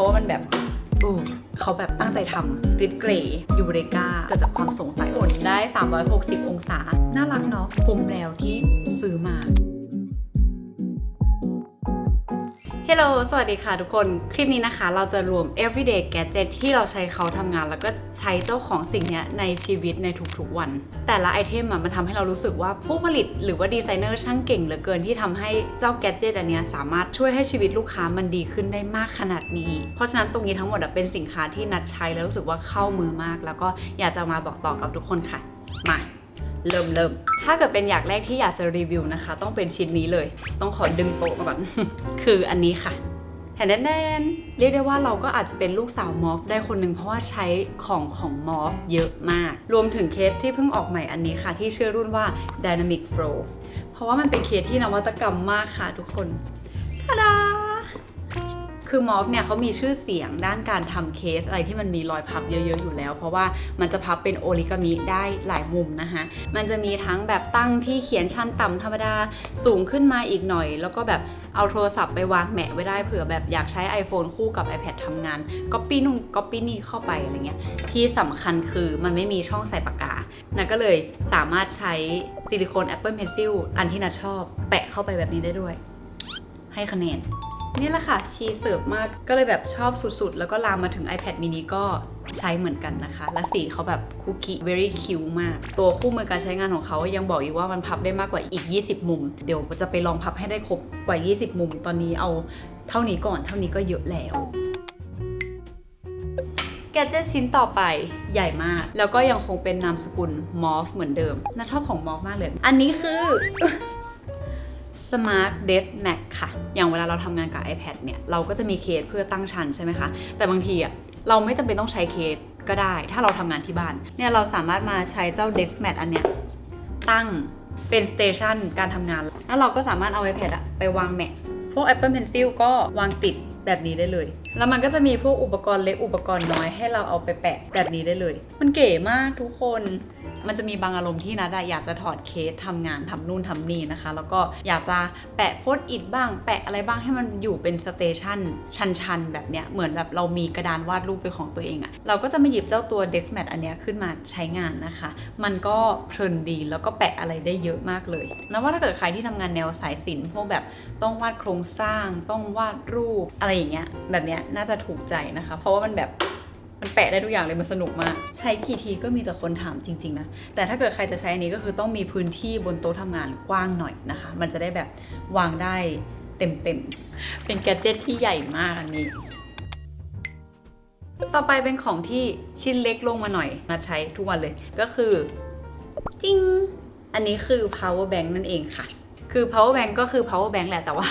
ราะว่ามันแบบอู้เขาแบบตั้งใจทำริดเกรย์ยูเรกาเกิดจากความสงสัยหมุนได้ 360 องศา น่ารักเนาะคุ้มแล้วที่ซื้อมา ฮลโหลสวัสดีค่ะทุกคน คลิปนี้นะคะ เราจะรวม everyday gadget ที่เราใช้เขาทำงาน แล้วก็ใช้เจ้าของสิ่งนี้ในชีวิตในทุกๆวัน แต่ละไอเทมอะมันทำให้เรารู้สึกว่าผู้ผลิตหรือว่าดีไซเนอร์ช่างเก่งเหลือเกินที่ทำให้เจ้า gadget อันนี้สามารถช่วยให้ชีวิตลูกค้ามันดีขึ้นได้มากขนาดนี้ เพราะฉะนั้นตรงนี้ทั้งหมดเป็นสินค้าที่นัดใช้แล้วรู้สึกว่าเข้ามือมาก แล้วก็อยากจะมาบอกต่อกับทุกคนค่ะ มา เริ่มเริ่มถ้าเกิดเป็นอย่างแรกที่อยากจะรีวิวนะคะ ต้องเป็นชิ้นนี้เลย ต้องขอดึงโต๊ะมาก่อน คืออันนี้ค่ะแทนแนนเรียกได้ว่าเราก็อาจจะเป็นลูกสาวมอฟได้คนหนึ่งเพราะว่าใช้ของของมอฟเยอะมาก รวมถึงเคสที่เพิ่งออกใหม่อันนี้ค่ะ ที่ชื่อรุ่นว่า Dynamic Flow เพราะว่ามันเป็นเคสที่นวัตกรรมมากค่ะทุกคนทาดา คือมอฟเนี่ยเขามีชื่อเสียงด้านการทำเคสอะไรที่มันมีรอยพับเยอะๆอยู่แล้ว เพราะว่ามันจะพับเป็นโอริกามิได้หลายมุมนะคะ มันจะมีทั้งแบบตั้งที่เขียนชั้นต่ำธรรมดาสูงขึ้นมาอีกหน่อย แล้วก็แบบเอาโทรศัพท์ไปวางแหมะไว้ได้เผื่อแบบอยากใช้ iPhone คู่กับ iPad ทำงานก๊อปปี้นุ่งก๊อปปี้นี่เข้าไปอะไรเงี้ยที่สำคัญคือมันไม่มีช่องใส่ปากกานะก็เลยสามารถใช้ซิลิโคน Apple Pencil อันที่นัดชอบ แปะเข้าไปแบบนี้ได้ด้วย ให้คะแนน นี่แหละค่ะ ชีเสิร์ฟมากก็เลยแบบชอบสุดๆ แล้วก็ลามมาถึง iPad mini ก็ใช้เหมือนกันนะคะ และสีเขาแบบคุกกี้ very cute มาก ตัวคู่มือการใช้งานของเขายังบอกอีกว่ามันพับได้มากกว่าอีก 20 มุม เดี๋ยวจะไปลองพับให้ได้ครบกว่า 20 มุม ตอนนี้เอาเท่านี้ก่อนเท่านี้ก็เยอะแล้วแกเจ็ตชิ้นต่อไปใหญ่มาก แล้วก็ยังคงเป็นนามสกุลมอฟเหมือนเดิมน่าชอบของมอฟมากเลย อันนี้คือ Smart Desk Mac ค่ะ อย่างเวลาเราทำงานกับ iPad เนี่ย เราก็จะมีเคสเพื่อตั้งชั้นใช่ไหมคะ แต่บางทีอะเราไม่จำเป็นต้องใช้เคสก็ได้ ถ้าเราทำงานที่บ้าน เนี่ยเราสามารถมาใช้เจ้า Desk Mat อันเนี้ยตั้งเป็นสเตชันการทำงาน แล้วเราก็สามารถเอา iPad อะไปวางแมะพวก Apple Pencil ก็วางติด แบบนี้ได้เลย แล้วมันก็จะมีพวกอุปกรณ์เล็กอุปกรณ์น้อยให้เราเอาไปแปะแบบนี้ได้เลย มันเก๋มากทุกคน มันจะมีบางอารมณ์ที่นัดอะอยากจะถอดเคสทำงานทำนู่นทำนี่นะคะ แล้วก็อยากจะแปะโพสอิดบ้าง แปะอะไรบ้างให้มันอยู่เป็นสเตชันชันๆแบบเนี้ย เหมือนแบบเรามีกระดานวาดรูปเป็นของตัวเองอะเราก็จะมาหยิบเจ้าตัว Desk Mat อันเนี้ยขึ้นมาใช้งานนะคะ มันก็เพลินดีแล้วก็แปะอะไรได้เยอะมากเลยนะว่าถ้าเกิดใครที่ทำงานแนวสายศิลป์พวกแบบต้องวาดโครงสร้างต้องวาดรูปอะไรอย่างเงี้ยแบบเนี้ยน่าจะถูกใจนะคะ เพราะว่ามันแบบมันแปะได้ทุกอย่างเลยมันสนุกมาก ใช้กี่ทีก็มีแต่คนถามจริง ๆ นะ แต่ถ้าเกิดใครจะใช้อันนี้ก็คือต้องมีพื้นที่บนโต๊ะทำงานกว้างหน่อยนะคะ มันจะได้แบบวางได้เต็มๆ เป็นแกดเจิตที่ใหญ่มากอันนี้ ต่อไปเป็นของที่ชิ้นเล็กลงมาหน่อยมาใช้ทุกวันเลยก็คือจิ้งอันนี้คือ power bank นั่นเองค่ะ คือ power bank ก็คือ power bank แหละ แต่ว่า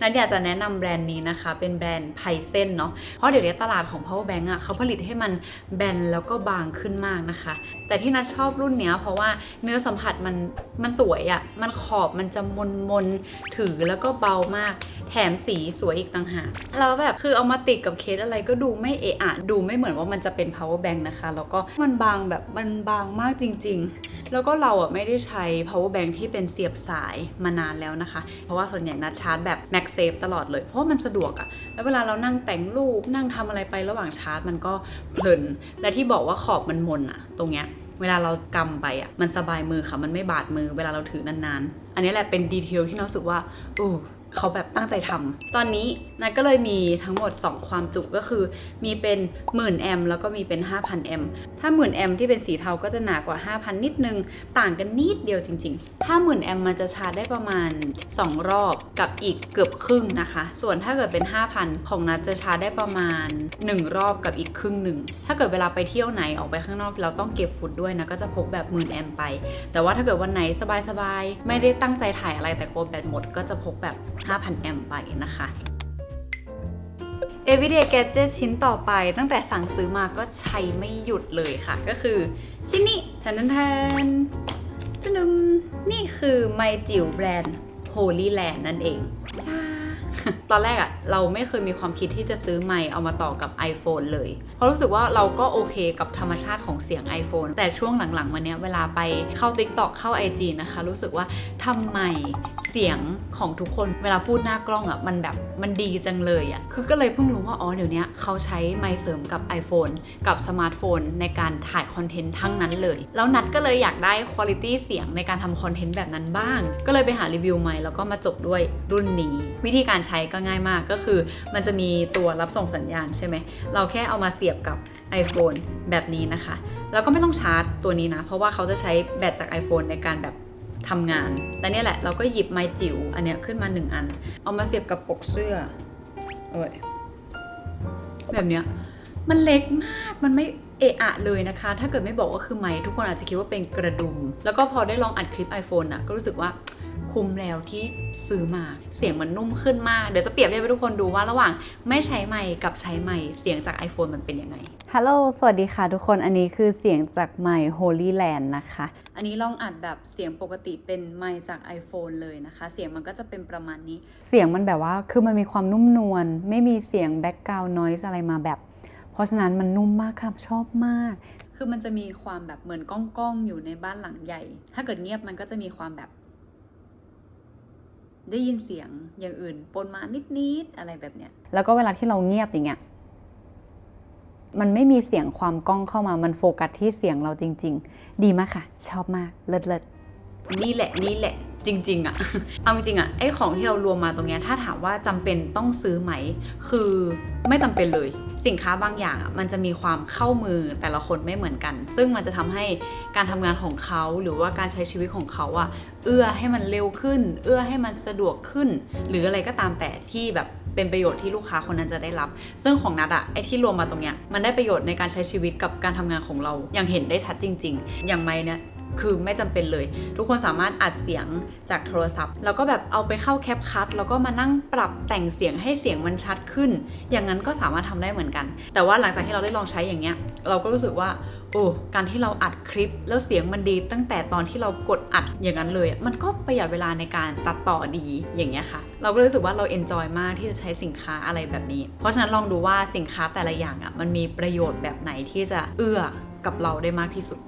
นัดอยากจะแนะนำแบรนด์นี้นะคะ เป็นแบรนด์ไพเซนเนาะ เพราะเดี๋ยวนี้ตลาดของ power bank อะเขาผลิตให้มันแบนแล้วก็บางขึ้นมากนะคะ แต่ที่นัดชอบรุ่นเนี้ยเพราะว่าเนื้อสัมผัสมันมันสวยอะ่ะ มันขอบมันจะมนมนๆถือแล้วก็เบามาก แถมสีสวยอีกต่างหาก แล้วแบบคือเอามาติดกับเคสอะไรก็ดูไม่เอะอะ ดูไม่เหมือนว่ามันจะเป็น power bank นะคะ แล้วก็มันบางแบบมันบางมากจริง ๆ แล้วก็เราอะไม่ได้ใช้ power bank ที่เป็นเสียบสายมานานแล้วนะคะ เพราะว่าส่วนใหญ่นัดชาร์จแบบแม็กเซฟตลอดเลย เพราะมันสะดวกอะแล้วเวลาเรานั่งแต่งรูปนั่งทำอะไรไประหว่างชาร์จ มันก็เพลิน และที่บอกว่าขอบมันมนอะตรงเนี้ยเวลาเรากำไปอะมันสบายมือค่ะมันไม่บาดมือเวลาเราถือนานๆ อันนี้แหละเป็นดีเทลที่เราสึกว่าอู้ เขาแบบตั้งใจทำตอนนี้นัทก็เลยมีทั้งหมด 2 ความจุก็คือ มีเป็นหมื่นแอมแล้วก็มีเป็น 5,000แอมถ้าหมื่นแอมที่เป็นสีเทาก็จะหนากว่า 5,000 นิดนึง ต่างกันนิดเดียวจริงๆ ถ้าหมื่นแอมมันจะชาร์จได้ประมาณ 2 รอบกับอีกเกือบครึ่งนะคะ ส่วนถ้าเกิดเป็น 5,000 ของนัทจะชาร์จได้ประมาณ 1 รอบกับอีกครึ่งหนึ่ง ถ้าเกิดเวลาไปเที่ยวไหนออกไปข้างนอกเราต้องเก็บฟุตด้วยนะก็จะพกแบบหมื่นแอมไป แต่ว่าถ้าเกิดวันไหนสบายๆไม่ได้ตั้งใจถ่ายอะไรแต่กลัวแบตหมดก็จะพกแบบ5,000 แอมป์ไปนะคะ Everyday Gadget ชิ้นต่อไปตั้งแต่สั่งซื้อมาก็ใช้ไม่หยุดเลยค่ะ ก็คือชิ้นนี้แทนแทนจะนึงนี่คือไมจิ๋วแบรนด์ Holy Land นั่นเองจ้า ตอนแรกอะเราไม่เคยมีความคิดที่จะซื้อไมค์เอามาต่อกับ iPhone เลย เพราะรู้สึกว่าเราก็โอเคกับธรรมชาติของเสียง iPhone แต่ช่วงหลังๆมาเนี้ยเวลาไปเข้า TikTok เข้า IG นะคะ รู้สึกว่าทำไมเสียงของทุกคนเวลาพูดหน้ากล้องอะมันแบบมันดีจังเลยอะคือก็เลยเพิ่งรู้ว่าอ๋อเดี๋ยวนี้เขาใช้ไมค์เสริมกับ iPhone กับสมาร์ทโฟนในการถ่ายคอนเทนต์ทั้งนั้นเลย แล้วนัดก็เลยอยากได้คุณภาพเสียงในการทำคอนเทนต์แบบนั้นบ้าง ก็เลยไปหารีวิวไมค์แล้วก็มาจบด้วยรุ่นนี้ วิธีการใช้ก็ง่ายมากก็คือ มันจะมีตัวรับส่งสัญญาณใช่ไหม เราแค่เอามาเสียบกับ iPhone แบบนี้นะคะ แล้วก็ไม่ต้องชาร์จตัวนี้นะ เพราะว่าเขาจะใช้แบตจาก iPhone ในการแบบทำงาน แต่นี่แหละเราก็หยิบไมค์จิ๋วอันเนี้ยขึ้นมาหนึ่งอัน เอามาเสียบกับปกเสื้อเอ้ยแบบเนี้ยมันเล็กมากมันไม่เอะอะเลยนะคะ ถ้าเกิดไม่บอกว่าคือไม้ทุกคนอาจจะคิดว่าเป็นกระดุม แล้วก็พอได้ลองอัดคลิป iPhone อะก็รู้สึกว่า คุ้มแล้วที่ซื้อมา เสียงมันนุ่มขึ้นมาก เดี๋ยวจะเปรียบเทียบให้ทุกคนดูว่าระหว่างไม่ใช้ไมค์กับใช้ไมค์เสียงจาก iPhone มันเป็นยังไง ฮัลโหล สวัสดีค่ะทุกคน อันนี้คือเสียงจากไมค์ Holy Land นะคะ อันนี้ลองอัดแบบเสียงปกติเป็นไมค์จาก iPhone เลยนะคะ เสียงมันก็จะเป็นประมาณนี้ เสียงมันแบบว่า คือมันมีความนุ่มนวล ไม่มีเสียง background noise อะไรมาแบบ เพราะฉะนั้นมันนุ่มมากค่ะ ชอบมาก คือมันจะมีความแบบเหมือนก้องๆอยู่ในบ้านหลังใหญ่ ถ้าเกิดเงียบมันก็จะมีความแบบ ได้ยินเสียงอย่างอื่นปนมานิดๆอะไรแบบเนี้ย แล้วก็เวลาที่เราเงียบอย่างเงี้ยมันไม่มีเสียงความก้องเข้ามา มันโฟกัสที่เสียงเราจริง ๆ ดีมากค่ะ ชอบมาก เลิศเลิศนี่แหละนี่แหละ จริงๆอะเอาจริงๆอะไอของที่เรารวมมาตรงเนี้ยถ้าถามว่าจำเป็นต้องซื้อไหม คือไม่จำเป็นเลย สินค้าบางอย่างอะมันจะมีความเข้ามือแต่ละคนไม่เหมือนกัน ซึ่งมันจะทำให้การทำงานของเขาหรือว่าการใช้ชีวิตของเขาอะเอื้อให้มันเร็วขึ้น เอื้อให้มันสะดวกขึ้น หรืออะไรก็ตามแต่ที่แบบเป็นประโยชน์ที่ลูกค้าคนนั้นจะได้รับ ซึ่งของนัดอะไอที่รวมมาตรงเนี้ยมันได้ประโยชน์ในการใช้ชีวิตกับการทำงานของเราอย่างเห็นได้ชัดจริง ๆ อย่างไม่เนี่ย คือไม่จำเป็นเลย ทุกคนสามารถอัดเสียงจากโทรศัพท์ แล้วก็แบบเอาไปเข้าแคปคัทแล้วก็มานั่งปรับแต่งเสียงให้เสียงมันชัดขึ้น อย่างนั้นก็สามารถทำได้เหมือนกัน แต่ว่าหลังจากที่เราได้ลองใช้อย่างเงี้ย เราก็รู้สึกว่าโอ้การที่เราอัดคลิปแล้วเสียงมันดีตั้งแต่ตอนที่เรากดอัดอย่างนั้นเลย มันก็ประหยัดเวลาในการตัดต่อดีอย่างเงี้ยค่ะ เราก็รู้สึกว่าเราเอนจอยมากที่จะใช้สินค้าอะไรแบบนี้ เพราะฉะนั้นลองดูว่าสินค้าแต่ละอย่างอะมันมีประโยชน์แบบไหนที่จะเอื้อกับเราได้มากที่สุด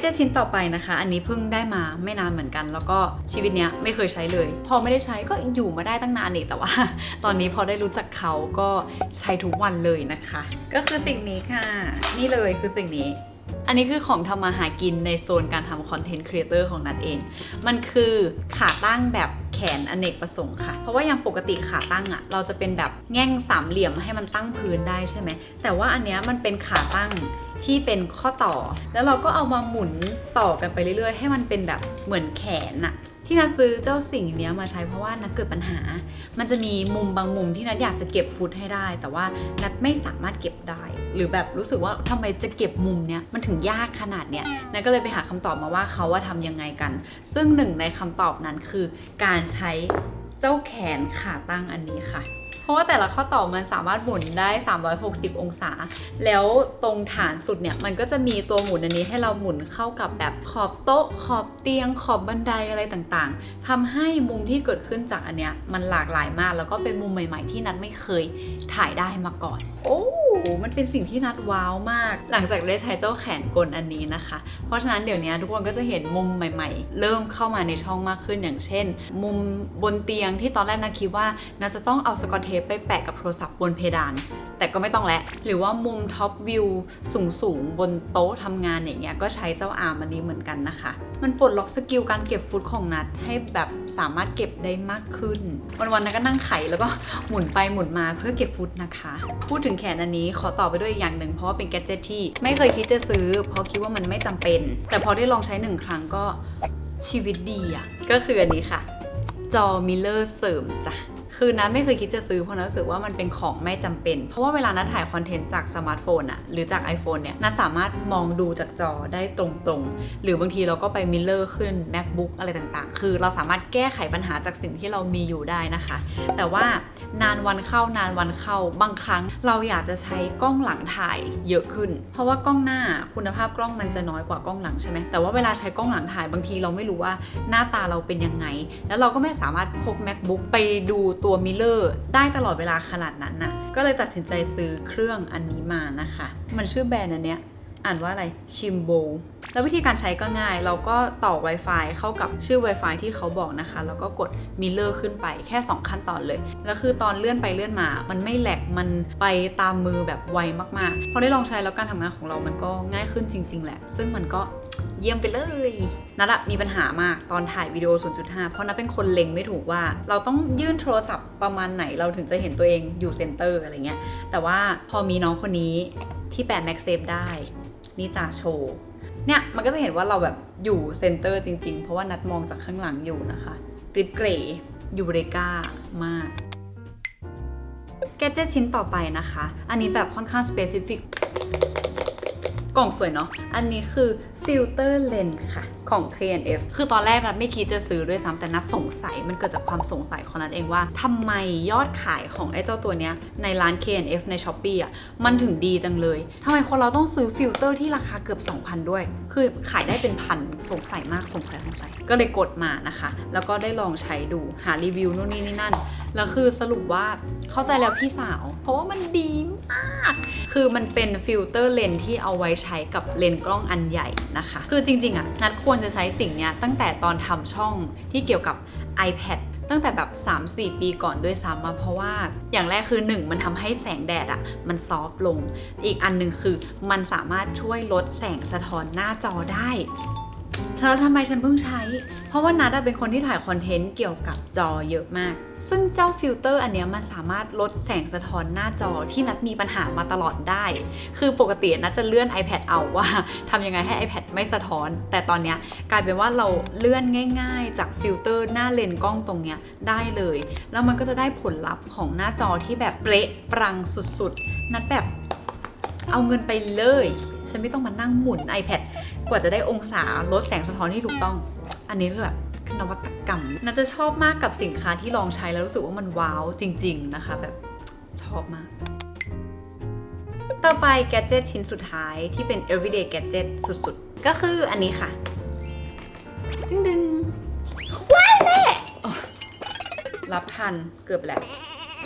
เจตชิ้นต่อไปนะคะ อันนี้เพิ่งได้มาไม่นานเหมือนกัน แล้วก็ชีวิตเนี้ยไม่เคยใช้เลย พอไม่ได้ใช้ก็อยู่มาได้ตั้งนานนี่แต่ว่า ตอนนี้พอได้รู้จักเขาก็ใช้ทุกวันเลยนะคะ ก็คือสิ่งนี้ค่ะ นี่เลยคือสิ่งนี้อันนี้คือของทำมาหากินในโซนการทำคอนเทนต์ครีเอเตอร์ของนัดเอง มันคือขาตั้งแบบ ขนอเนกประสงค์ค่ะ เพราะว่าอย่างปกติขาตั้งอะเราจะเป็นแบบแง่งสามเหลี่ยมให้มันตั้งพื้นได้ใช่ไหม แต่ว่าอันเนี้ยมันเป็นขาตั้งที่เป็นข้อต่อ แล้วเราก็เอามาหมุนต่อกันไปเรื่อยๆ ให้มันเป็นแบบเหมือนแขนอะ ที่นัดซื้อเจ้าสิ่งนี้มาใช้เพราะว่านัดเกิดปัญหา มันจะมีมุมบางมุมที่นัดอยากจะเก็บฟุตให้ได้ แต่ว่านัดไม่สามารถเก็บได้ หรือแบบรู้สึกว่าทำไมจะเก็บมุมเนี้ยมันถึงยากขนาดเนี้ยนัดก็เลยไปหาคำตอบมาว่าเขาว่าทำยังไงกัน ซึ่งหนึ่งในคำตอบนั้นคือการใช้เจ้าแขนขาตั้งอันนี้ค่ะ ราะว่าแต่ละข้อต่อมันสามารถหมุนได้ 360 องศา แล้วตรงฐานสุดเนี่ยมันก็จะมีตัวหมุนอันนี้ให้เราหมุนเข้ากับแบบขอบโต๊ะ ขอบเตียง ขอบบันไดอะไรต่างๆทำให้มุมที่เกิดขึ้นจากอันเนี้ยมันหลากหลายมาก แล้วก็เป็นมุมใหม่ ๆ ที่นัดไม่เคยถ่ายได้มาก่อน โอ้ มันเป็นสิ่งที่นัดว้าวมาก หลังจากได้ใช้เจ้าแขนกลอันนี้นะคะ เพราะฉะนั้นเดี๋ยวนี้ทุกคนก็จะเห็นมุมใหม่ ๆ เริ่มเข้ามาในช่องมากขึ้นอย่างเช่น มุมบนเตียงที่ตอนแรกนัดคิดว่าน่าจะต้องเอาสกอตเทปไปแปะกับโทรศัพท์บนเพดาน แต่ก็ไม่ต้องแล้วหรือว่ามุมท็อปวิวสูงๆบนโต๊ะทำงานอย่างเงี้ยก็ใช้เจ้าอาร์มอันนี้เหมือนกันนะคะ มันปลดล็อกสกิลการเก็บฟุตของนัดให้แบบสามารถเก็บได้มากขึ้น วันๆนัดก็นั่งไขแล้วก็หมุนไปหมุนมาเพื่อเก็บฟุตนะคะ พูดถึงแขนอันนี้ขอต่อไปด้วยอย่างหนึ่งเพราะว่าเป็นแกจิตที่ไม่เคยคิดจะซื้อ เพราะคิดว่ามันไม่จำเป็น แต่พอได้ลองใช้หนึ่งครั้งก็ชีวิตดีอะก็คืออันนี้ค่ะ จอมิเลอร์เสริมจ้ะ คือนัทไม่เคยคิดจะซื้อเพราะนัทรู้สึกว่ามันเป็นของไม่จำเป็น เพราะว่าเวลานัทถ่ายคอนเทนต์จากสมาร์ทโฟนอะหรือจาก iPhone เนี่ยนัทสามารถมองดูจากจอได้ตรงๆ หรือบางทีเราก็ไปมิลเลอร์ขึ้น macbook อะไรต่างๆ คือเราสามารถแก้ไขปัญหาจากสิ่งที่เรามีอยู่ได้นะคะ แต่ว่า นานวันเข้านานวันเข้า บางครั้งเราอยากจะใช้กล้องหลังถ่ายเยอะขึ้น เพราะว่ากล้องหน้าคุณภาพกล้องมันจะน้อยกว่ากล้องหลังใช่ไหมแต่ว่าเวลาใช้กล้องหลังถ่ายบางทีเราไม่รู้ว่าหน้าตาเราเป็นยังไง แล้วเราก็ไม่สามารถพก macbook ไปดูตัวมิเลอร์ได้ตลอดเวลาขนาดนั้นน่ะก็เลยตัดสินใจซื้อเครื่องอันนี้มานะคะ มันชื่อแบรนด์อันเนี้ย อ่านว่าอะไรชิมโบแล้ววิธีการใช้ก็ง่าย เราก็ต่อ Wi-Fi เข้ากับชื่อ Wi-Fi ที่เขาบอกนะคะ แล้วก็กดมิเลอร์ขึ้นไปแค่ 2 ขั้นตอนเลย แล้วคือตอนเลื่อนไปเลื่อนมา มันไม่แหลก มันไปตามมือแบบไวมากๆ พอได้ลองใช้แล้วการทำงานของเรามันก็ง่ายขึ้นจริง ๆ แหละ ซึ่งมันก็เยี่ยมไปเลยนัดอะมีปัญหามากตอนถ่ายวิดีโอ 0.5 เพราะนัดเป็นคนเล็งไม่ถูกว่า เราต้องยื่นโทรศัพท์ประมาณไหนเราถึงจะเห็นตัวเองอยู่เซนเตอร์อะไรเงี้ย แต่ว่าพอมีน้องคนนี้ที่แปะ MagSafe ได้ นี่จ่าโชว์เนี่ยมันก็จะเห็นว่าเราแบบอยู่เซนเตอร์จริง ๆ เพราะว่านัดมองจากข้างหลังอยู่นะคะกริบเกรยูเรกามากแกเจชิ้นต่อไปนะคะ อันนี้แบบค่อนข้างสเปซิฟิก กล่องสวยเนาะ อันนี้คือ ฟิลเตอร์เลนค่ะ ของ KNF คือตอนแรกนัดไม่คิดจะซื้อด้วยซ้ำแต่นัดสงสัยมันเกิดจากความสงสัยของนัดเองว่าทำไมยอดขายของไอ้เจ้าตัวเนี้ยในร้าน KNF ใน s h อ p e e อะมันถึงดีจังเลยทำไมคนเราต้องซื้อฟิลเตอร์ที่ราคาเกือบ 2,000 ด้วย คือขายได้เป็นพันสงสัยมากสงสัยสงสัย ก็เลยกดมานะคะ แล้วก็ได้ลองใช้ดูหารีวิวนู่นนี่นี่นั่นแล้วคือสรุปว่า เข้าใจแล้วพี่สาว เพราะว่ามันดีมาก คือมันเป็นฟิลเตอร์เลนส์ที่เอาไว้ใช้กับเลนส์กล้องอันใหญ่นะคะ คือจริง ๆ อะ นัดควรจะใช้สิ่งเนี้ยตั้งแต่ตอนทำช่องที่เกี่ยวกับ iPad ตั้งแต่แบบ 3-4 ปีก่อนด้วยซ้ำมาเพราะว่าอย่างแรกคือ 1 มันทำให้แสงแดดอะมันซอฟต์ลง อีกอันหนึ่งคือมันสามารถช่วยลดแสงสะท้อนหน้าจอได้ แล้วทำไมฉันเพิ่งใช้ เพราะว่านัดเป็นคนที่ถ่ายคอนเทนต์เกี่ยวกับจอเยอะมาก ซึ่งเจ้าฟิลเตอร์อันเนี้ยมันสามารถลดแสงสะท้อนหน้าจอที่นัดมีปัญหามาตลอดได้ คือปกตินัดจะเลื่อน iPad เอาว่าทำยังไงให้ iPad ไม่สะท้อน แต่ตอนเนี้ยกลายเป็นว่าเราเลื่อนง่ายๆ จากฟิลเตอร์หน้าเลนส์กล้องตรงเนี้ยได้เลย แล้วมันก็จะได้ผลลัพธ์ของหน้าจอที่แบบเป๊ะปรังสุดๆ นัดแบบเอาเงินไปเลย ฉันไม่ต้องมานั่งหมุน iPad กว่าจะได้องศาลดแสงสะท้อนที่ถูกต้อง อันนี้คือแบบนวัตกรรมน่าจะชอบมากกับสินค้าที่ลองใช้แล้วรู้สึกว่ามันว้าวจริง ๆ นะคะ แบบชอบมาก ต่อไปแกดเจิตชิ้นสุดท้ายที่เป็น everyday gadget สุดๆ ก็คืออันนี้ค่ะจึงดึงว้ายแม่โอ้รับทันเกือบแล้ว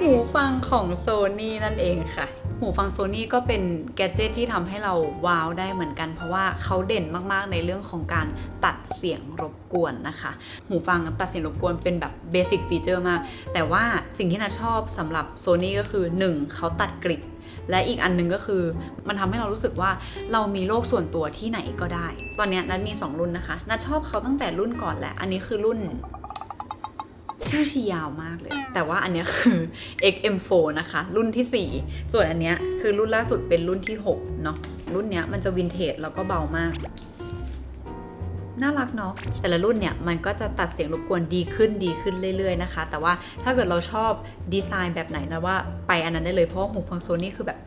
หูฟังของ Sony นั่นเองค่ะ หูฟัง Sony ก็เป็นแกดเจิตที่ทำให้เราว้าวได้เหมือนกัน เพราะว่าเขาเด่นมากๆในเรื่องของการตัดเสียงรบกวนนะคะ หูฟังตัดเสียงรบกวนเป็นแบบเบสิกฟีเจอร์มาก แต่ว่าสิ่งที่นาชอบสำหรับ Sony ก็คือ 1. เขาตัดกริบและอีกอันหนึงก็คือมันทำให้เรารู้สึกว่าเรามีโลกส่วนตัวที่ไหนก็ได้ ตอนนี้นัดมี 2 รุ่นนะคะนัดชอบเขาตั้งแต่รุ่นก่อนแหละ อันนี้คือรุ่น ชื่อชียาวมากเลย แต่ว่าอันเนี้ยคือ XM4 นะคะ รุ่นที่ 4 ส่วนอันเนี้ยคือรุ่นล่าสุดเป็นรุ่นที่ 6 เนาะรุ่นเนี้ยมันจะวินเทจแล้วก็เบามาก น่ารักเนาะแต่ละรุ่นเนี่ยมันก็จะตัดเสียงรบกวนดีขึ้นดีขึ้นเรื่อยๆนะคะ แต่ว่าถ้าเกิดเราชอบดีไซน์แบบไหนนะว่าไปอันนั้นได้เลยเพราะหูฟังโซนี่คือแบบ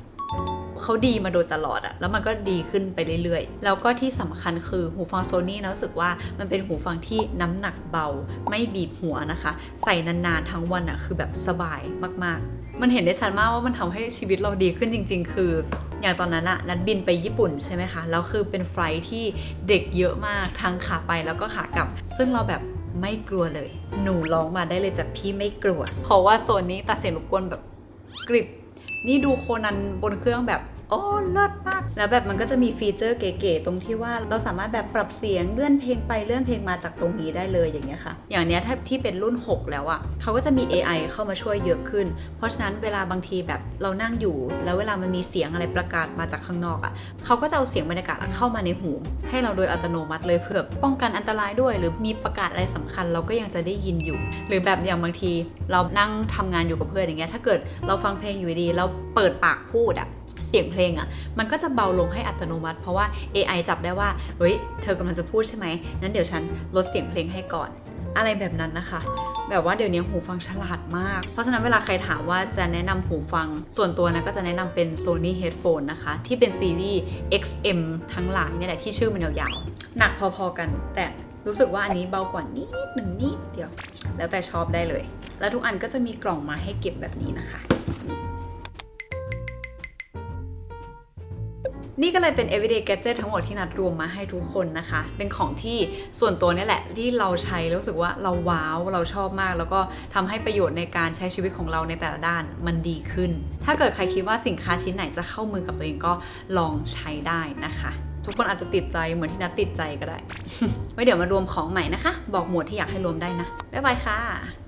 เขาดีมาโดยตลอดอะแล้วมันก็ดีขึ้นไปเรื่อยๆ แล้วก็ที่สำคัญคือหูฟังโซนี่นะรู้สึกว่ามันเป็นหูฟังที่น้ำหนักเบา ไม่บีบหัวนะคะ ใส่นานๆทั้งวันอะคือแบบสบายมากๆ มันเห็นได้ชัดมากว่ามันทำให้ชีวิตเราดีขึ้นจริง ๆ คือ อย่างตอนนั้นอะนัดบินไปญี่ปุ่นใช่ไหมคะ แล้วคือเป็นไฟลท์ที่เด็กเยอะมากทั้งขาไปแล้วก็ขากลับ ซึ่งเราแบบไม่กลัวเลย หนูร้องมาได้เลยจากพี่ไม่กลัว เพราะว่าโซนนี้ตัดเสียงรบกวนแบบกริบ นี่ดูโคนันบนเครื่องแบบ โอ้เลิศมาก แล้วแบบมันก็จะมีฟีเจอร์เก๋ๆตรงที่ว่าเราสามารถแบบปรับเสียงเลื่อนเพลงไปเลื่อนเพลงมาจากตรงนี้ได้เลยอย่างเงี้ยค่ะ อย่างเนี้ยถ้าที่เป็นรุ่น 6 แล้วอะ่ะเขาก็จะมี AI เข้ามาช่วยเยอะขึ้น เพราะฉะนั้นเวลาบางทีแบบเรานั่งอยู่ แล้วเวลามันมีเสียงอะไรประกาศมาจากข้างนอกอะ่ะเขาก็จะเอาเสียงบรรยากาศเข้ามาในหู ให้เราโดยอัตโนมัติเลยเพื่อป้องกันอันตรายด้วย หรือมีประกาศอะไรสำคัญเราก็ยังจะได้ยินอยู่ หรือแบบอย่างบางที เรานั่งทำงานอยู่กับเพื่อนอย่างเงี้ยถ้าเกิดเราฟังเพลงอยู่ดีๆเราเปิดปากพูดอะเสียงเพลงอะมันก็จะเบาลงให้อัตโนมัติ เพราะว่า AI จับได้ว่า เฮ้ย เธอกำลังจะพูดใช่ไหมนั้นเดี๋ยวฉันลดเสียงเพลงให้ก่อน อะไรแบบนั้นนะคะ แบบว่าเดี๋ยวนี้หูฟังฉลาดมาก เพราะฉะนั้นเวลาใครถามว่าจะแนะนำหูฟัง ส่วนตัวนะก็จะแนะนำเป็น Sony Headphone นะคะ ที่เป็นซีรีส์ XM ทั้งหลายเนี่ยแหละที่ชื่อมันยาวๆ หนักพอๆกัน แต่รู้สึกว่าอันนี้เบากว่านิดหนึ่งนิดเดียว แล้วแต่ชอบได้เลย แล้วทุกอันก็จะมีกล่องมาให้เก็บแบบนี้นะคะ นี่ก็เลยเป็น everyday gadget ทั้งหมดที่นัดรวมมาให้ทุกคนนะคะ เป็นของที่ส่วนตัวนี่แหละ ที่เราใช้แล้วรู้สึกว่าเราว้าวเราชอบมาก แล้วก็ทำให้ประโยชน์ในการใช้ชีวิตของเราในแต่ละด้านมันดีขึ้น ถ้าเกิดใครคิดว่าสินค้าชิ้นไหนจะเข้ามือกับตัวเองก็ลองใช้ได้นะคะทุกคนอาจจะติดใจเหมือนที่นัดติดใจก็ได้ ไว้เดี๋ยวมารวมของใหม่นะคะ บอกหมวดที่อยากให้รวมได้นะ บ๊ายบายค่ะ